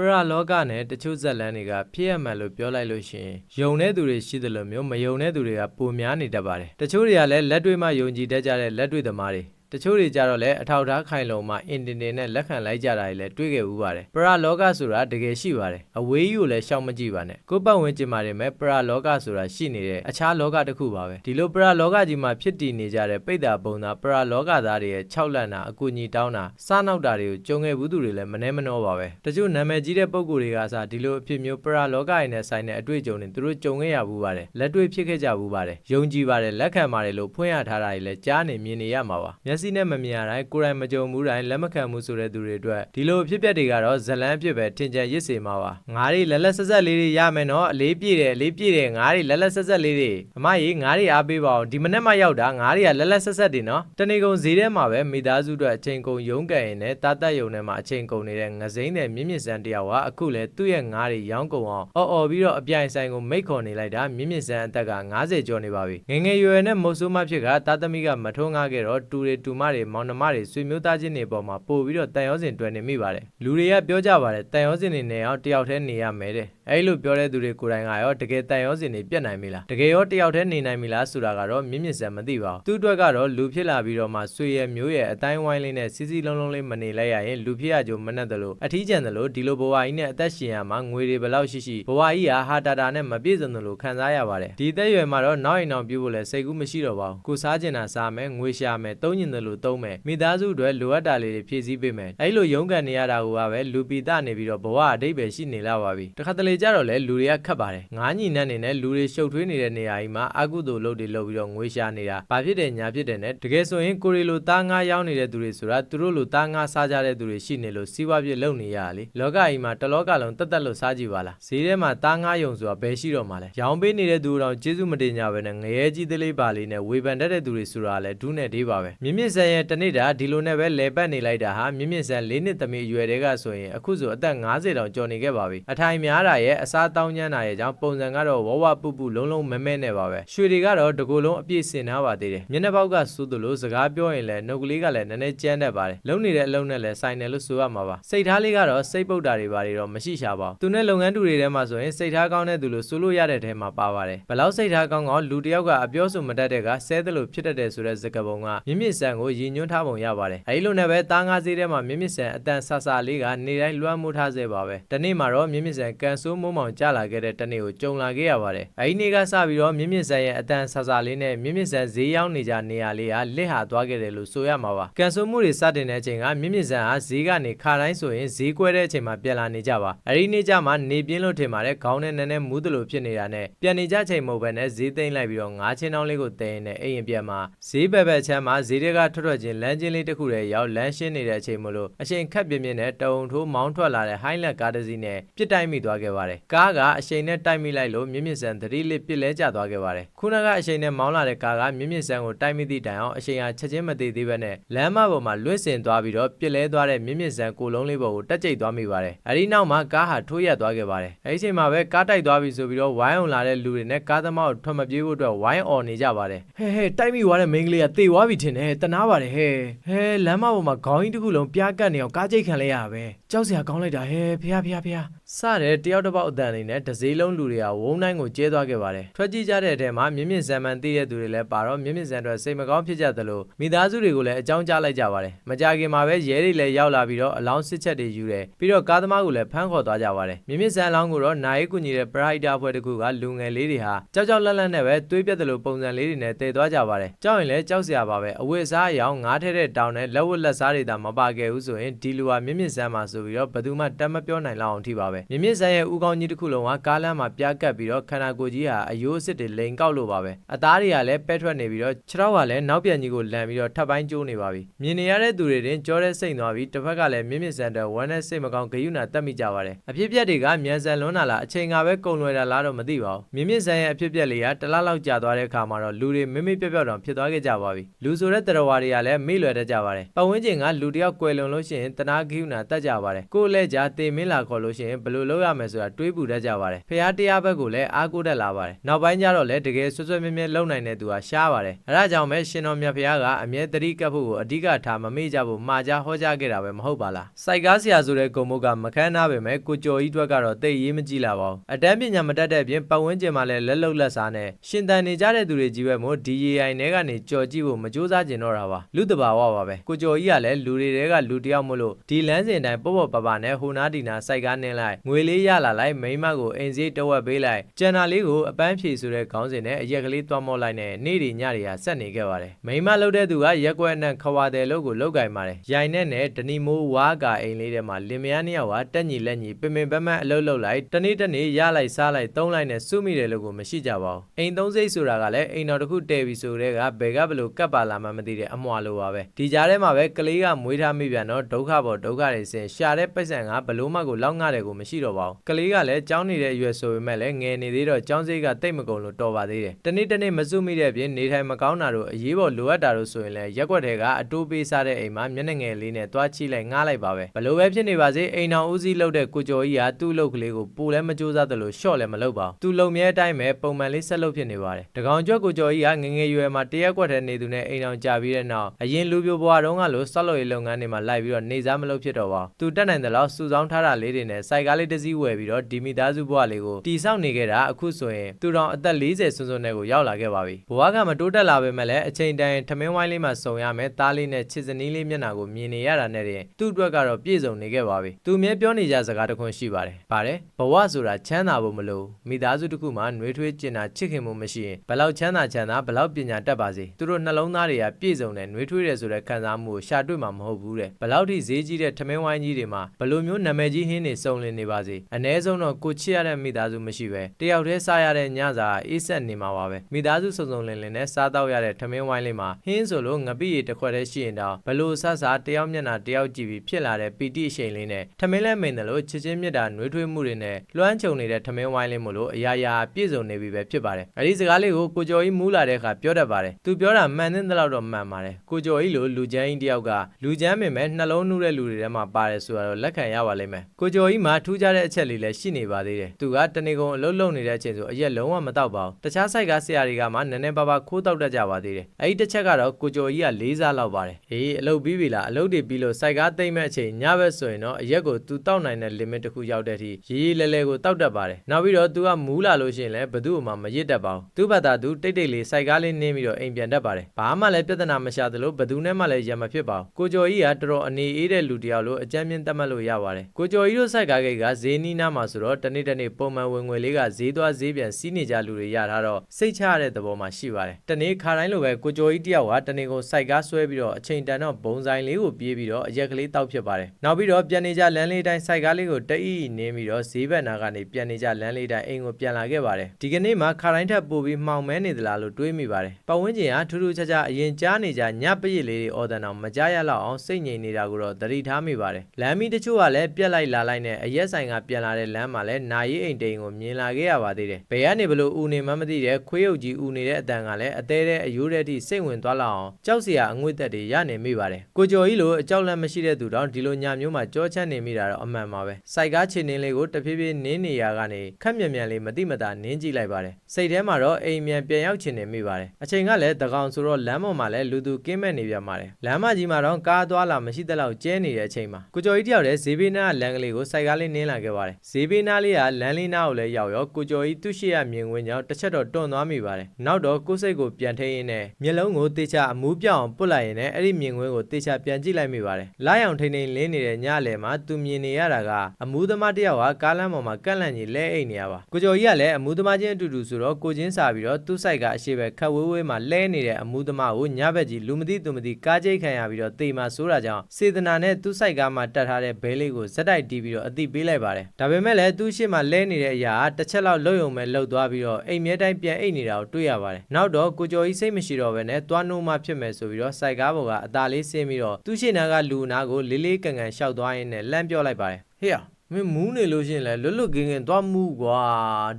ပရလောကနဲ့တချို့ဇက်လန်းတွေကဖြစ်ရမှန်လို့ပြောလိုက်လို့ရှိရင်ယုံတဲ့သူတွေရှိတယ်လို့မျိုးမယုံတဲ့သူတွေကပိုများနေတတ်ပါတယ်တချို့တွေကလည်းလက်တွေ့မှယုံကြည်တတ်ကြတဲ့လက်တွေ့သမားတွေ တချို့တွေကြတော့လည်းအထောက်ထားခိုင်လုံမှအင်တင်တင်နဲ့လက်ခံလိုက်ကြတာတွေလည်းတွေ့ခဲ့ဦးပါတယ်ပရလောကဆိုတာတကယ်ရှိပါတယ်အဝေးကြီးကိုလည်းရှောင်မကြည့်ပါနဲ့ကိုယ့်ပတ်ဝန်းကျင်မှာနေမဲ့ပရလောကဆိုတာရှိနေတဲ့အခြားလောကတစ်ခုပါပဲဒီလိုပရလောကကြီးမှာဖြစ်တည်နေကြတဲ့ပိဋ္ဌာပုံသားပရလောကသားတွေရဲ့၆လန့်တာအကူအညီတောင်းတာစားနောက်တာတွေကိုကြုံခဲ့ဘူးသူတွေလည်းမနှဲမနှောပါပဲတချို့နာမည်ကြီးတဲ့ပုံကိုယ်တွေကစားဒီလိုအဖြစ်မျိုးပရလောကရင်းနဲ့ဆိုင်တဲ့အတွေ့အကြုံတွေသူတို့ကြုံခဲ့ရဘူးပါတယ်လက်တွေ့ဖြစ်ခဲ့ကြဘူးပါတယ်ယုံကြည်ပါတယ်လက်ခံပါတယ်လို့ဖွင့်ရထားတာတွေလည်းကြားနေမြင်နေရမှာပါမျက်စိနဲ့မမြင်ရတိုင်းကိုယ်တိုင်မကြုံဘူးတိုင်းလက်မခံမှုဆိုတဲ့သူတွေအတွက်ဒီလိုအဖြစ်အပျက်တွေကတော့ဇလန်းအဖြစ်ပဲထင်ကြံရစ်စေမှာပါငါးတွေလက်လက်ဆက်ဆက်လေးတွေရမယ်နော်အလေးပြည့်တယ်အလေးပြည့်တယ်ငါးတွေလက်လက်ဆက်ဆက်လေးတွေအမကြီးငါးတွေအားပေးပါအောင်ဒီမနေ့မှရောက်တာငါးတွေကလက်လက်ဆက်ဆက်တွေနော်တနေကုန်ဈေးထဲမှာပဲမိသားစုအတွက်အချိန်ကုန်ရုန်းကန်ရင်နဲ့တာတက်ယုံထဲမှာအချိန်ကုန်နေတဲ့ငစိမ့်တဲ့မြင့်မြင့်စန်းတယောက်ကအခုလဲသူ့ရဲ့ငါးတွေရောင်းကုန်အောင်အော်အော်ပြီးတော့အပြိုင်ဆိုင်ကိုမိတ်ခေါ်နေလိုက်တာမြင့်မြင့်စန်းအသက်က90ကျော်နေပါပြီငယ်ငယ်ရွယ်ရွယ်နဲ့မုတ်ဆိုးမဖြစ်ကတာသမီကမထုံးကားခဲ့တော့တူတွေတူမတွေမောင်နှမတွေဆွေမျိုးသားချင်းတွေပေါ်မှာပို့ပြီးတော့တန်ရောစင်တွယ်နေမိပါတယ်လူတွေကပြောကြပါတယ်တန်ရောစင်တွေနဲ့အောင်တယောက်တည်းနေရမယ်တဲ့အဲ့လိုပြောတဲ့သူတွေကိုယ်တိုင်ကရောတကယ်တန်ရောစင်တွေပြတ်နိုင်ပြီလားတကယ်ရောတယောက်တည်းနေနိုင်ပြီလားဆိုတာကတော့မြင့်မြင့်စံမသိပါဘူးသူ့အတွက်ကတော့လူဖြစ်လာပြီးတော့မှဆွေရမျိုးရဲ့အတိုင်းဝိုင်းလေးနဲ့စီစီလုံးလုံးလေးမနေလိုက်ရရင်လူဖြစ်ရကြုံမနဲ့တယ်လို့အထီးကျန်တယ်လို့ဒီလိုဘဝကြီးနဲ့အသက်ရှင်ရမှာငွေတွေဘယ်လောက်ရှိရှိဘဝကြီးဟာဟာတာတာနဲ့မပြည့်စုံတယ်လို့ခံစားရပါတယ်ဒီအသက်အရွယ်မှာတော့နောက်ရင်နောက်ပြုဖို့လည်းစိတ်ကူးမရှိတော့ပါဘူးကိုစားကျင်တာစားမယ်ငွေရှာမယ်သုံးညင်တယ်လို့သုံးမယ်မိသားစုအတွက်လိုအပ်တာလေးတွေဖြည့်ဆည်းပေးမယ်အဲ့လိုရုန်းကန်နေရတာကပဲလူပီတနေပြီးတော့ဘဝအတိတ်ပဲရှိနေလာပါပြီတခါတလေကြတော့လေလူတွေကခတ်ပါတယ်ငားညီနဲ့နေနဲ့လူတွေရှုပ်ထွေးနေတဲ့နေရာကြီးမှာအကုသိုလ်လုပ်တွေလုပ်ပြီးတော့ငွေရှာနေတာဘာဖြစ်တယ်ညာဖြစ်တယ်နဲ့တကယ်ဆိုရင်ကိုရီလိုသားငါးရောင်းနေတဲ့သူတွေဆိုတာသူတို့လိုသားငါးစားကြတဲ့သူတွေရှိနေလို့စီးပွားဖြစ်လုပ်နေရတာလေလောကကြီးမှာတလောကလုံးတက်တက်လို့စားကြည့်ပါလားဈေးထဲမှာသားငါးယုံဆိုတာဘယ်ရှိတော့မှလဲရောင်းပေးနေတဲ့သူတို့ကျေးဇူးမတင်ကြဘဲနဲ့ငရဲကြီးသေးလေးပါလေးနဲ့ဝေဖန်တတ်တဲ့သူတွေဆိုတာလဲဒူးနဲ့ဒေးပါပဲမြင့်မြင့်ဆန်ရဲ့တနေ့တာဒီလိုနဲ့ပဲလဲပတ်နေလိုက်တာဟာမြင့်မြင့်ဆန်၄နှစ်သမီးအရွယ်တွေကဆိုရင်အခုဆိုအသက်50တောင်ကျော်နေခဲ့ပါပြီအထိုင်များတာရဲ့အစားတောင်းကျမ်းတာရဲ့ကြောင့်ပုံစံကတော့ဝဝပူပူလုံးလုံးမဲမဲနဲ့ပါပဲရွှေတွေကတော့တကူလုံးအပြည့်စင်ထားပါသေးတယ်မျက်နှာပေါက်ကစူးသလိုစကားပြောရင်လည်းနှုတ်ကလေးကလည်းနည်းနည်းကြမ်းတတ်ပါတယ်လုံနေတဲ့အလုံးနဲ့လည်းဆိုင်တယ်လို့ဆိုရမှာပါစိတ်ထားလေးကတော့စိတ်ပုတ်တာတွေပါတွေတော့မရှိရှာပါဘူးသူနဲ့လုပ်ငန်းတူတွေထဲမှာဆိုရင်စိတ်ထားကောင်းတဲ့သူလို့ဆိုလို့ရတဲ့ထဲမှာပါပါတယ်ဘလောက်စိတ်ထားကောင်းကောင်းလူတစ်ယောက်ကအပြောဆိုမတတ်တဲ့ကဆဲတယ်လို့ဖြစ်တတ်တယ်ဆိုတဲ့စကားပုံကမြင့်မြင့်ဆန်ကိုရည်ညွှန်းထားပုံရပါတယ်အဲဒီလိုနဲ့ပဲတားငါးစေးထဲမှာမြင့်မြင့်ဆန်အတန်ဆာဆာလေးကနေတိုင်းလွှမ်းမိုးထားစေပါပဲတနေ့မှာတော့မြင့်မြင့်ဆန်ကန်ဆိုးမုံမောင်ကြလာခဲ့တဲ့တနေ့ကိုကြုံလာခဲ့ရပါတယ်အဲဒီနေ့ကစပြီးတော့မြင့်မြင့်ဆန်ရဲ့အတန်ဆာဆာလေးနဲ့မြင့်မြင့်ဆန်ဈေးရောက်နေကြနေရာလေးကလစ်ဟာသွားခဲ့တယ်လို့ဆိုရမှာပါကန်ဆိုးမှုတွေစတင်တဲ့အချိန်ကမြင့်မြင့်ဆန်ဟာဈေးကနေခါတိုင်းဆိုရင်ဈေးကွဲတဲ့အချိန်မှာပြန်လာနေကြပါအဲဒီနေ့ကျမှနေပြင်းလို့ထင်ပါတယ်ခေါင်းနဲ့နည်းနည်းမူးတယ်လို့ဖြစ်နေတာနဲ့ပြန်နေကြချိန်မဟုတ်ဘဲနဲ့ဈေးသိမ့်လိုက်ပြီးတော့ငါးချင်းတောင်းလေးကိုတင်နေအိမ်ရင်ပြန်မှာဈေးဘက်ဘက်ချမ်းမှာဈေးတွေကထွက်ထွက်ချင်းလမ်းချင်းလေးတစ်ခုတည်းရောက်လမ်းရှင်းနေတဲ့အချိန်မလို့အချိန်ခက်ပြင်းပြင်းနဲ့တအုံထိုးမောင်းထွက်လာတဲ့ Highland ကားတစ်စီးနဲ့ပြစ်တိုက်မိသွားခဲ့ပါတယ်ကားကအချိန်နဲ့တိုက်မိလိုက်လို့မြင့်မြင့်ဆန်သတိလစ်ပြစ်လဲကျသွားခဲ့ပါတယ်ခုနကအချိန်နဲ့မောင်းလာတဲ့ကားကမြင့်မြင့်ဆန်ကိုတိုက်မိသည့်တိုင်အောင်အချိန်ဟာချက်ချင်းမသေးသေးပဲနဲ့လမ်းမပေါ်မှာလွင့်စင်သွားပြီးတော့ပြစ်လဲသွားတဲ့မြင့်မြင့်ဆန်ကိုလုံးလေးပေါ်ကိုတက်ကြိတ်သွားမိပါတယ်အဲဒီနောက်မှာကားဟာထိုးရက်သွားခဲ့ပါတယ်အဲဒီအချိန်မှာပဲကားတိုက်သွားပြီဆိုပြီးတော့ဝိုင်းအောင်လာတဲ့လူတွေနဲ့ကားသမားကိုထွက်မပြေးဖို့အတွက်ဝိုင်းអော်နေကြပါတယ်ဟဲဟဲတိုက်မိသွားတဲ့မိန်းကလေးကတေသွားပြီထင်တယ်တနာပါတယ်ဟဲဟဲလမ်းမပေါ်မှာခေါင်းကြီးတစ်ခုလုံးပြားကတ်နေအောင်ကားကြိတ်ခံလိုက်ရပဲကြောက်စရာကောင်းလိုက်တာဟဲဖះဖះဖះစတဲ့တယောက်တစ်ပေါက်အတန်လေးနဲ့ဒဇေးလုံးလူတွေကဝုန်းတိုင်းကိုကျဲသွားခဲ့ပါတယ်ထွက်ကြည့်ကြတဲ့အထက်မှာမြင့်မြင့်ဇံမှန်သိတဲ့သူတွေလည်းပါတော့မြင့်မြင့်ဇံအတွက်စိတ်မကောင်းဖြစ်ကြသလိုမိသားစုတွေကိုလည်းအကြောင်းကြားလိုက်ကြပါတယ်မကြခင်မှာပဲရဲတွေလည်းရောက်လာပြီးတော့အလောင်းစစ်ချက်တွေယူတယ်ပြီးတော့ကားသမားကိုလည်းဖမ်းခေါ်သွားကြပါတယ်မြင့်မြင့်ဇံအလောင်းကိုတော့နိုင်ကူညီတဲ့ပရိုက်တာဖွဲ့တစ်ခုကလူငယ်လေးတွေဟာကြောက်ကြောက်လန့်လန့်နဲ့ပဲတွေးပြတ်တယ်လို့ပုံစံလေးတွေနဲ့တည်သွားကြပါတယ်ကြောက်ရင်လည်းကြောက်စရာပါပဲအဝတ်အစားအရောင်ငားထဲတဲ့တောင်းနဲ့လက်ဝတ်လက်စားတွေသာမပါခဲ့ဘူးဆိုရင်ဒီလူဟာမြင့်မြင့်ဇံမှာဆိုပြီးတော့ဘယ်သူမှတတ်မပြောနိုင်လောက်အောင်ထိပါပဲမြင့်မြင့်ဇံရဲ့ဥကောင်းကြီးတစ်ခုလုံးကကားလမ်းမှာပြားကပ်ပြီးတော့ခန္ဓာကိုယ်ကြီးဟာအယိုးအစ်စ်တွေလိန်ကောက်လို့ပါပဲအသားတွေကလည်းပဲထွက်နေပြီးတော့ခြေထောက်ကလည်းနောက်ပြန်ကြီးကိုလန်ပြီးတော့ထပ်ပိုင်းကျိုးနေပါပြီမြင်နေရတဲ့သူတွေတင်ကြောတဲ့စိတ်သွားပြီးတစ်ဖက်ကလည်းမြင့်မြင့်ဇံတဲ့ဝမ်းနဲ့စိတ်မကောင်းဂယုဏတက်မိကြပါတယ်အဖြစ်ပြက်တွေကမြန်ဆန်လွန်းလာလားအချိန်ကပဲကုန်လွယ်တာလားတော့မသိပါဘူးမြင့်မြင့်ဇံရဲ့အဖြစ်ပြက်လေးကတလားလောက်ကြာသွားတဲ့အခါမှာတော့လူတွေမိမိပြော့ပြော့တောင်ဖြစ်သွားခဲ့ကြပါပြီလူဆိုတဲ့တရဝါတွေကလည်းမေ့လွယ်တတ်ကြပါတယ်ပတ်ဝန်းကျင်ကလူတယောက်ကွယ်လွန်လို့ရှိရင်တနာဂိုဏတက်ကြပါပါတယ်ကိုယ်လည်းကြာတေမင်းလာခေါ်လို့ရှိရင်ဘယ်လိုလုပ်ရမယ်ဆိုတာတွေးပူတတ်ကြပါတယ်ဖះတရားဘက်ကိုလည်းအားကိုးတတ်လာပါတယ်နောက်ပိုင်းကျတော့လည်းတကယ်ဆွဆွမြဲမြဲလုံနိုင်တဲ့သူဟာရှားပါတယ်အဲဒါကြောင့်ပဲရှင်တော်မြတ်ဖះကအမြဲတတိကပ်ဖို့ကိုအဓိကထားမမေ့ကြဖို့မှာကြားဟောကြားခဲ့တာပဲမဟုတ်ပါလားစိုက်ကားဆရာဆိုတဲ့ဂုံမုတ်ကမခန်းနာပဲမဲ့ကိုကျော်ကြီးအတွက်ကတော့တိတ်ရေးမကြည့်လာပါဘူးအတန်းပညာမတတ်တဲ့အပြင်ပတ်ဝန်းကျင်မှာလည်းလက်လုံလက်စားနဲ့ရှင်တန်နေကြတဲ့သူတွေကြီးပဲမို့ DAI နဲ့ကနေကြော်ကြည့်ဖို့မကြိုးစားကျင်တော့တာပါလူတဘာဝပါပဲကိုကျော်ကြီးကလည်းလူတွေတဲကလူတယောက်မို့လို့ဒီလမ်းစဉ်တိုင်းပေါ့ပေါ့ပပနဲ့ဟိုနာဒီနာစိုက်ကားနင်းလိုက်ငွေလေးရလာလိုက်မိမကိုအိမ်စည်းတဝက်ပေးလိုက်ကျန်တာလေးကိုအပန်းဖြေဆိုတဲ့ခေါင်းစဉ်နဲ့အရက်ကလေးတွားမော့လိုက်နဲ့နေ့တွေညတွေကဆက်နေခဲ့ပါတယ်မိမလှုပ်တဲ့သူကရက်ကွက်နဲ့ခွာတယ်လို့ကိုလောက်ကင်ပါတယ်ရိုင်နဲ့နဲ့ဒနီမိုးဝါကာအိမ်လေးထဲမှာလင်မယားနှစ်ယောက်ကတက်ညီလက်ညီပင်ပင်ပန်းပန်းအလုပ်လုပ်လိုက်တနေ့တနေ့ရလိုက်စားလိုက်သုံးလိုက်နဲ့စုမိတယ်လို့ကိုမရှိကြပါဘူးအိမ်သုံးစိတ်ဆိုတာကလည်းအိမ်တော်တစ်ခုတည်ပြီဆိုတဲ့ကဘယ်ကဘလို့ကပ်ပါလာမှမသိတဲ့အမွာလိုပါပဲဒီကြားထဲမှာပဲကလေးကမွေးထားမိပြန်တော့ဒုက္ခပေါ်ဒုက္ခတွေဆင်ရှာတဲ့ပိုက်ဆံကဘလို့မှကိုလောက်ငှတယ်ကိုမရှိတော့ပါဘူးကလေးကလည်းကြောင်းနေတဲ့အရွယ်ဆိုပေမဲ့လည်းငယ်နေသေးတော့ကြောင်းစိတ်ကတိတ်မကုန်လို့တော်ပါသေးတယ်တနေ့တနေ့မစုမိတဲ့အပြင်နေထိုင်မကောင်းတာတို့အရေးပေါ်လိုအပ်တာတို့ဆိုရင်လည်းရက်ွက်တွေကအတိုးပေးစားတဲ့အိမ်မှာမျက်နှာငယ်လေးနဲ့တွားချိလိုက်ငားလိုက်ပါပဲဘလို့ပဲဖြစ်နေပါစေအိမ်တော်ဦးစီးလုပ်တဲ့ကိုကျော်ကြီးကသူ့လုပ်ကလေးကိုပိုလည်းမကြိုးစားသလိုရှော့လည်းမလုပ်ပါဘူးသူလုံမြဲအတိုင်းပဲပုံမှန်လေးဆက်လုပ်ဖြစ်နေပါတယ်တကောင်ကျွတ်ကိုကျော်ကြီးကငငယ်ရွယ်မှာတရက်ကွက်ထဲနေသူနဲ့အိမ်တော်ကြာပြီးတဲ့နောက်အရင်လူပြိုဘွားတုန်းကလို့ဆော့လို့ရေးလုပ်ငန်းတွေမှာလိုက်ပြီးတော့နေစားမလုပ်ဖြစ်တော့ပါဘူးသူတက်နိုင်တယ်လို့စူဆောင်းထားတာလေးတွေနဲ့စိုက်ကားလေးတစ်စီးဝယ်ပြီးတော့ဒီမီသားစုဘွားလေးကိုတီဆောက်နေခဲ့တာအခုဆိုရင်သူတော်အသက်40စွန်းစွန်းနဲ့ကိုရောက်လာခဲ့ပါပြီဘွားကမတိုးတက်လာပေမဲ့လည်းအချိန်တန်ထမင်းဝိုင်းလေးမှာစုံရမယ်သားလေးနဲ့ချစ်စနီးလေးမျက်နှာကိုမြင်နေရတာနဲ့တင်သူ့အတွက်ကတော့ပြည့်စုံနေခဲ့ပါပြီသူမြဲပြောနေကြစကားတစ်ခွန်းရှိပါတယ်ပါတယ်ဘဝဆိုတာချမ်းသာဖို့မလို့မိသားစုတစ်ခုမှာနှွေးထွေးကျင်တာချစ်ခင်မှုမရှိရင်ဘလောက်ချမ်းသာချမ်းသာဘလောက်ပညာတတ်ပါစေသူတို့နှလုံးသားတွေကပြည့်စုံတဲ့နှွေးထွေးတယ်ဆိုတဲ့ခံစားမှုကိုရှာတွေ့မှာမဟုတ်ဘူးတဲ့ဘလောက်ထိဈေးကြီးတဲ့ထမင်းဝိုင်းကြီးတွေမှာဘလို့မျိုးနာမည်ကြီးဟင်းတွေစုံလင်နေပါစေအ ਨੇ ဆုံးတော့ကိုချစ်ရတဲ့မိသားစုမရှိပဲတယောက်တည်းစားရတဲ့ညစာအေးဆက်နေမှာပါပဲမိသားစုစုံစုံလင်လင်နဲ့စားတော့ရတဲ့ထမင်းဝိုင်းလေးမှာဟင်းဆိုလို့ငပိရီတစ်ခွက်တည်းရှိရင်တော့ဘလို့ဆဆတယောက်မျက်နှာတယောက်ကြည့်ပြီးဖြစ်လာတဲ့ပီတိအရှိန်လေးနဲ့ထမင်းလဲမိန်တယ်လို့ချစ်ချင်းမြတ်တာနှွေးထွေးမှုတွေနဲ့လွှမ်းခြုံနေတဲ့ထမင်းဝိုင်းလေးမို့လို့အရာရာပြည့်စုံနေပြီပဲဖြစ်ပါတယ်အဲဒီစကားလေးကိုကိုကျော်ကြီးမူးလာတဲ့အခါပြောတတ်ပါတယ်သူပြောတာမှန်တဲ့လောက်တော့မှန်ပါတယ်ကိုကျော်ကြီးလိုလူချမ်းကြီးတယောက်ကလူချမ်းပင်မဲ့နှလုံးနှူးတဲ့လူတွေထဲမှာပါတယ်ဆိုတော့လက်ခံရပါလိမ့်မယ်ကိုကျော်ကြီးမှာထူးခြားတဲ့အချက်လေးလည်းရှိနေပါသေးတယ်သူကတနေကုန်အလုပ်လုပ်နေတဲ့အချိန်ဆိုအရက်လုံးဝမတော့ပါဘူးတခြားဆိုင်ကဆရာတွေကမှနည်းနည်းပါးပါးခိုးတောက်တတ်ကြပါသေးတယ်အဲဒီတစ်ချက်ကတော့ကိုကျော်ကြီးကလေးစားလောက်ပါတယ်အေးအလုပ်ပြီးပြီလားအလုပ်တွေပြီးလို့စိုက်ကားသိမ့်မဲ့အချိန်ညဘက်ဆိုရင်တော့အရက်ကိုသူတောက်နိုင်တဲ့ limit တစ်ခုရောက်တဲ့အထိရေးရေးလဲလဲကိုတောက်တတ်ပါတယ်နောက်ပြီးတော့သူကမူးလာလို့ရှိရင်လည်းဘသူ့မှမရစ်တတ်ပါဘူးသူ့ဘာသာသူတိတ်တိတ်လေးစိုက်ကားလေးနင်းပြီးတော့အိမ်ပြန်တတ်ပါတယ်ဘာမှလည်းပြဿနာမရှာသလိုဘသူနဲ့မှလည်းရံမဖြစ်ပါဘူးကိုကျော်ကြီးကတော်တော်အနေအေးတဲ့လူတစ်ယောက်လို့အကြမ်းမြင့်တတ်မှတ်လို့ရပါတယ်ကိုကျော်ကြီးတို့စိုက်ကားကိတ်ကဈေးနီးနားမှာဆိုတော့တနေ့တနေ့ပုံမှန်ဝင်ငွေလေးကဈေးသွားဈေးပြန်စီးနေကြလူတွေရထားတော့စိတ်ချရတဲ့သဘောမှရှိပါတယ်တနေ့ခါတိုင်းလိုပဲကိုကျော်ကြီးတယောက်ကတနေ့ကိုစိုက်ကားဆွဲပြီးတော့အချိန်တန်တော့ဘုံဆိုင်လေးကိုပြေးပြီးတော့အရက်ကလေးတောက်ဖြစ်ပါတယ်နောက်ပြီးတော့ပြန်နေကြလမ်းလေးတိုင်းစိုက်ကားလေးကိုတအိနင်းပြီးတော့ဈေးဘက်နာကနေပြန်နေကြလမ်းလေးတိုင်းအိမ်ကိုပြန်လာခဲ့ပါတယ်ဒီကနေ့မှခါတိုင်းထက်ပိုပြီးမှောင်မဲနေသလားလို့တွေးမိပါတယ်ပတ်ဝန်းကျင်ကထူးထူးခြားခြားအရင်ကြားနေကြညပရိလေးတွေအော်တန်အောင်မကြားရလောက်အောင်စိတ်ငြိမ်နေတာကိုတော့သတိထားမိပါတယ်လမ်းမီတချို့ကလည်းပြက်လိုက်လာလိုက်နဲ့အရက်ဆိုင်ကပြန်လာတဲ့လမ်းမှာလည်းနာရီအိမ်တိန်ကိုမြင်လာခဲ့ရပါသေးတယ်ဘယ်ကနေဘလို့ဦးနေမှမသိတဲ့ခွေးရုပ်ကြီးဦးနေတဲ့အတန်ကလည်းအသေးတဲ့အယိုးတဲ့အထိစိတ်ဝင်သွားလောက်အောင်ကြောက်စရာအငွေ့သက်တွေရနေမိပါတယ်ကိုကျော်ကြီးလိုအကြောက်လန့်မရှိတဲ့သူတောင်ဒီလိုညမျိုးမှာကြောချမ်းနေမိတာတော့အမှန်ပါပဲစိုက်ကားချင်နေလေးကိုတဖြည်းဖြည်းနင်းနေရကနေခက်မြန်မြန်လေးမတိမတာနင်းကြည့်လိုက်ပါတယ်စိတ်ထဲမှာတော့အိမ်မြန်ပြန်ရောက်ချင်နေမိပါတယ်အချိန်ကလည်းတကောင်ဆိုတော့လမ်းပေါ်မှာလည်းလူသူကင်းမဲ့နေပြန်ပါတယ်လမ်းမကြီးမှာတော့ကားသွားလာမရှိတဲ့လောက်ကျဲနေတဲ့အချိန်မှာကိုကျော်ကြီးတယောက်တည်းဈေးဘေးနားလမ်းကလေးကိုစိုက်ကားလေးနင်းလာခဲ့ပါတယ်ဈေးဘေးနားလေးကလမ်းလေးနားကိုလည်းရောက်ရောကိုကျော်ကြီးသူ့ရှိရမြင်ဝင်ကြောင်းတစ်ချက်တော့တွန့်သွားမိပါတယ်နောက်တော့ကိုယ်စိတ်ကိုပြန်ထိန်းရင်းနဲ့မျက်လုံးကိုတေချာအမူးပြောင်းအောင်ပုတ်လိုက်ရင်လည်းအဲ့ဒီမြင်ကွင်းကိုတေချာပြန်ကြည့်လိုက်မိပါတယ်လာရောင်ထိန်ထိန်လင်းနေတဲ့ညလယ်မှာသူမြင်နေရတာကအမူးသမားတယောက်ကကားလမ်းပေါ်မှာကန့်လန့်ကြီးလဲအိတ်နေရပါကိုကျော်ကြီးကလည်းအမူးသမားချင်းအတူတူဆိုတော့ကိုချင်းစာပြီးတော့သူ့ဆိုင်ကအရှိပဲခတ်ဝေးဝေးမှာလဲနေတဲ့အမူးသမားကိုညဘက်ကြီးလူမသိသူမသိကားကြိတ်ခံရပြီးတော့တေမာဆိုးတာကြောင့်စေတနာနဲ့သူ့ဆိုင်ကားမှာတတ်ထားတဲ့ဘဲလေးကိုဇက်တိုက်တီးပြီးတော့အတိပေးလိုက်ပါတယ်ဒါပေမဲ့လည်းသူ့ရှေ့မှာလဲနေတဲ့အရာကတစ်ချက်လောက်လှုပ်ယုံမဲ့လှုပ်သွားပြီးတော့အိမ်မြဲတိုင်းပြန်အိတ်နေတာကိုတွေ့ရပါတယ်နောက်တော့ကိုကျော်ကြီးစိတ်မရှိတော့ဘဲနဲ့သွားနိုးမှဖြစ်မယ်ဆိုပြီးတော့စိုက်ကားပေါ်ကအသာလေးဆင်းပြီးတော့သူ့ရှေ့နားကလူနာကိုလေးလေးကန်ကန်ရှောက်သွားရင်းနဲ့လှမ်းပြောလိုက်ပါတယ်ဟေ့ မင်းမူးနေလို့ရှရင်လဲလွတ်လွတ်ကင်းကင်းသွားမူးကွာ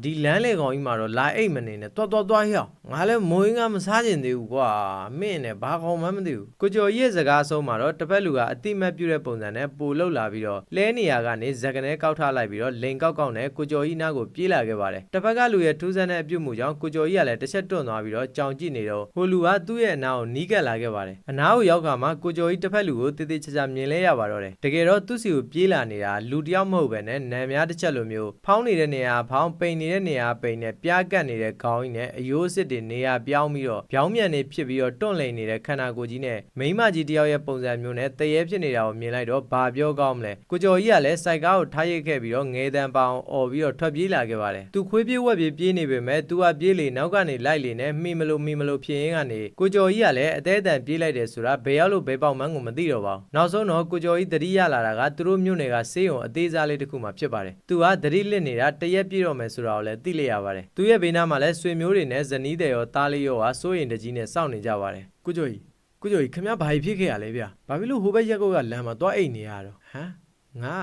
ဒီလမ်းလေကောင်ကြီးမှာတော့လာအိတ်မနေနဲ့တွားတွားတွားဟျောက်ငါလဲမိုးရင်းကမစားကျင်သေးဘူးကွာမင်းနဲ့ဘာကောင်မှမသိဘူးကိုကျော်ကြီးရဲ့စကားဆုံးမှာတော့တစ်ဖက်လူကအတိမတ်ပြုတဲ့ပုံစံနဲ့ပို့လောက်လာပြီးတော့လဲနေရကနေဇက်ကနေကောက်ထားလိုက်ပြီးတော့လိန်ကောက်ကောက်နဲ့ကိုကျော်ကြီးနားကိုပြေးလာခဲ့ပါတယ်တစ်ဖက်ကလူရဲ့ထူးဆန်းတဲ့အပြုတ်မှုကြောင့်ကိုကျော်ကြီးကလည်းတစ်ချက်တွန့်သွားပြီးတော့ကြောင်ကြည့်နေတော့ဟိုလူကသူ့ရဲ့အနာကိုနီးကပ်လာခဲ့ပါတယ်အနာကိုရောက်ခါမှာကိုကျော်ကြီးတစ်ဖက်လူကိုတေးသေးချာချာမြင်လဲရပါတော့တယ်တကယ်တော့သူ့စီကိုပြေးလာနေတာလူတစ်ယောက်မဟုတ်ပဲနဲ့နာမည်တစ်ချက်လိုမျိုးဖောင်းနေတဲ့နေရာဖောင်းပိန်နေတဲ့နေရာပိန်နဲ့ပြားကတ်နေတဲ့ခေါင်းကြီးနဲ့အယိုးစစ်တွေနေရာပြောင်းပြီးတော့ပြောင်းမြန်နေဖြစ်ပြီးတော့တွန့်လိန်နေတဲ့ခန္ဓာကိုယ်ကြီးနဲ့မိန်းမကြီးတစ်ယောက်ရဲ့ပုံစံမျိုးနဲ့တရေဖြစ်နေတာကိုမြင်လိုက်တော့ဘာပြောကောင်းမလဲကိုကျော်ကြီးကလည်းစိုက်ကားကိုထားရိတ်ခဲ့ပြီးတော့ငဲတန်းပေါအောင်អော်ပြီးတော့ထွက်ပြေးလာခဲ့ပါတယ်သူခွေးပြေးဝက်ပြေးပြေးနေပေမဲ့သူကပြေးလေနောက်ကနေလိုက်လေနဲ့မိမလို့မိမလို့ဖြစ်ရင်းကနေကိုကျော်ကြီးကလည်းအသေးအတန်ပြေးလိုက်တယ်ဆိုတာဘယ်ရောက်လို့ဘယ်ပေါက်မှန်းကိုမသိတော့ပါဘူးနောက်ဆုံးတော့ကိုကျော်ကြီးတတိရလာတာကသူတို့မြို့နယ်ကစေးရုံအသေးစားလေးတစ်ခုမှဖြစ်ပါတယ်သူကတတိလစ်နေတာတရက်ပြေးတော့မယ်ဆိုတာကိုလည်းသိလိုက်ရပါတယ်သူရဲ့ဘေးနားမှာလည်းဆွေမျိုးတွေနဲ့ဇနီးတဲ့ရောသားလေးရောဟာစိုးရင်တကြီးနဲ့စောင့်နေကြပါတယ်ကိုကျော်ကြီးကိုကျော်ကြီးခင်ဗျားဘာကြီးဖြစ်ခဲ့ရလဲဗျဘာဖြစ်လို့ဟိုဘက်ရက်ကုတ်ကလမ်းမှာသွားအိတ်နေရတော့ဟမ်ငါ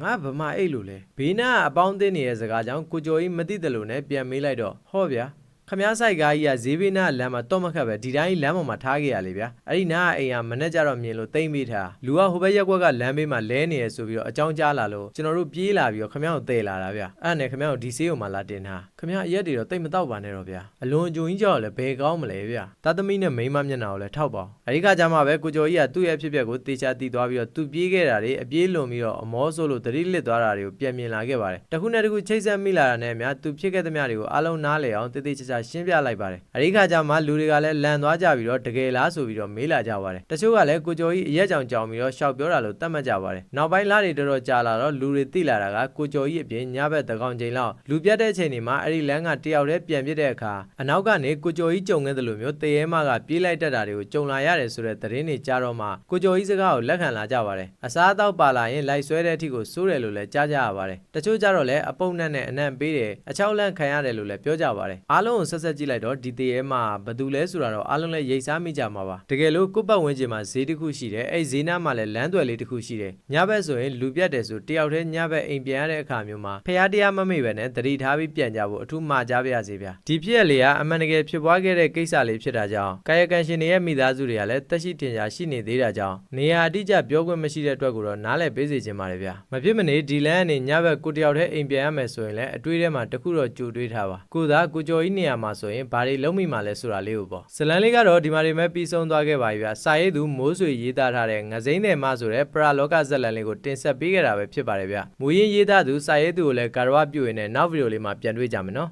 ငါဗမာအိတ်လို့လဲဘေးနားကအပေါင်းအသင်းနေတဲ့စကားကြောင့်ကိုကျော်ကြီးမသိတယ်လို့နဲ့ပြန်မေးလိုက်တော့ဟောဗျာ ခမားဆိုင်ကားကြီးကဈေးဘေးနားလမ်းမှာတော့မခတ်ပဲဒီတိုင်းလမ်းပေါ်မှာထားခဲ့ရလေဗျာအဲ့ဒီနားကအိမ်ကမနဲ့ကြတော့မြင်လို့တိမ့်ပေးထားလူကဟိုဘက်ရက်ကွက်ကလမ်းဘေးမှာလဲနေရဆိုပြီးတော့အကြောင်းကြားလာလို့ကျွန်တော်တို့ပြေးလာပြီးတော့ခမားကိုတည်လာတာဗျအဲ့ဒါနဲ့ခမားကိုဒီဆေးုံမှာလာတင်ထားခမားအရက်တွေတော့တိတ်မတော့ပါနဲ့တော့ဗျာအလွန်အကျုံကြီးကြောက်လည်းဘယ်ကောင်းမလဲဗျာတာသမီနဲ့မိန်းမမျက်နှာကိုလည်းထောက်ပါအဲ့ဒီကကြမှာပဲကိုကျော်ကြီးကသူ့ရဲ့အဖြစ်အပျက်ကိုတေချာတည်သွားပြီးတော့သူပြေးခဲ့တာတွေအပြေးလွန်ပြီးတော့အမောဆိုးလို့တတိလစ်သွားတာတွေကိုပြန်မြင်လာခဲ့ပါတယ်တခုနဲ့တခုချိတ်ဆက်မိလာတာနဲ့အများသူဖြစ်ခဲ့သမျှတွေကိုအားလုံးနားလည်အောင်တေးသေးချာချာရှင်းပြလိုက်ပါတယ်အဲ့ဒီခါကျမှလူတွေကလည်းလန်သွားကြပြီးတော့တကယ်လားဆိုပြီးတော့မေးလာကြပါတယ်တချို့ကလည်းကိုကျော်ကြီးအရက်ကြောင်ကြောင်ပြီးတော့ရှောက်ပြောတာလို့သတ်မှတ်ကြပါတယ်နောက်ပိုင်းလားတွေတော်တော်ကြာလာတော့လူတွေသိလာတာကကိုကျော်ကြီးအပြင်ညဘက်တကောင်ချိန်လောက်လူပြတ်တဲ့ချိန်တွေမှာအဲ့ဒီလမ်းကတယောက်တည်းပြန်ပြစ်တဲ့အခါအနောက်ကနေကိုကျော်ကြီးကြုံခဲ့တယ်လို့မျိုးတရေမကပြေးလိုက်တတ်တာတွေကိုကြုံလာရတယ်ဆိုတဲ့သတင်းတွေကြားတော့မှကိုကျော်ကြီးစကားကိုလက်ခံလာကြပါတယ်အစားအသောက်ပါလာရင်လိုက်ဆွဲတဲ့အထိကိုစိုးတယ်လို့လည်းကြားကြရပါတယ်တချို့ကြတော့လည်းအပုပ်နဲ့နဲ့အနံ့ပေးတယ်အချောက်လန့်ခံရတယ်လို့လည်းပြောကြပါတယ်အားလုံးကိုဆက်ဆက်ကြည့်လိုက်တော့ဒီတရေမဘယ်သူလဲဆိုတာတော့အားလုံးလည်းရိတ်စားမိကြမှာပါတကယ်လို့ကိုယ့်ပတ်ဝန်းကျင်မှာဈေးတစ်ခုရှိတယ်အဲ့ဈေးနားမှာလည်းလမ်းသွယ်လေးတစ်ခုရှိတယ်ညဘက်ဆိုရင်လူပြတ်တယ်ဆိုတယောက်တည်းညဘက်အိမ်ပြန်ရတဲ့အခါမျိုးမှာဖះတရားမမေ့ပဲနဲ့တတိထားပြီးပြန်ကြဖို့အထူးမှာကြားပါရစေဗျာဒီဖြစ်ရလေကအမှန်တကယ်ဖြစ်ပွားခဲ့တဲ့ကိစ္စလေးဖြစ်တာကြောင့်ကာယကံရှင်တွေရဲ့မိသားစုတွေကလည်းတက်ရှိတင်ရှားရှိနေသေးတာကြောင့်နေရာအတိအကျပြောခွင့်မရှိတဲ့အတွက်ကိုတော့နားလည်ပေးစေချင်ပါတယ်ဗျာမဖြစ်မနေဒီလန်းကနေညဘက်ကိုတယောက်တည်းအိမ်ပြန်ရမယ်ဆိုရင်လည်းအတွေးထဲမှာတခုတော့ကြိုတွေးထားပါကိုသာကိုကျော်ကြီးနေရာမှာဆိုရင်ဘာတွေလုံးမိမှလဲဆိုတာလေးကိုပေါ့ဇလန်လေးကတော့ဒီမှာတွေမဲ့ပြီးဆုံးသွားခဲ့ပါပြီဗျာစာရေးသူမိုးဆွေရေးသားထားတဲ့ငစိမ့်တယ်မဆိုတဲ့ပရာလောကဇလန်လေးကိုတင်ဆက်ပေးခဲ့တာပဲဖြစ်ပါတယ်ဗျာမူရင်းရေးသားသူစာရေးသူကိုလည်းကာရဝပြုရင်းနဲ့နောက်ဗီဒီယိုလေးမှာပြန်တွေ့ကြမယ်နော်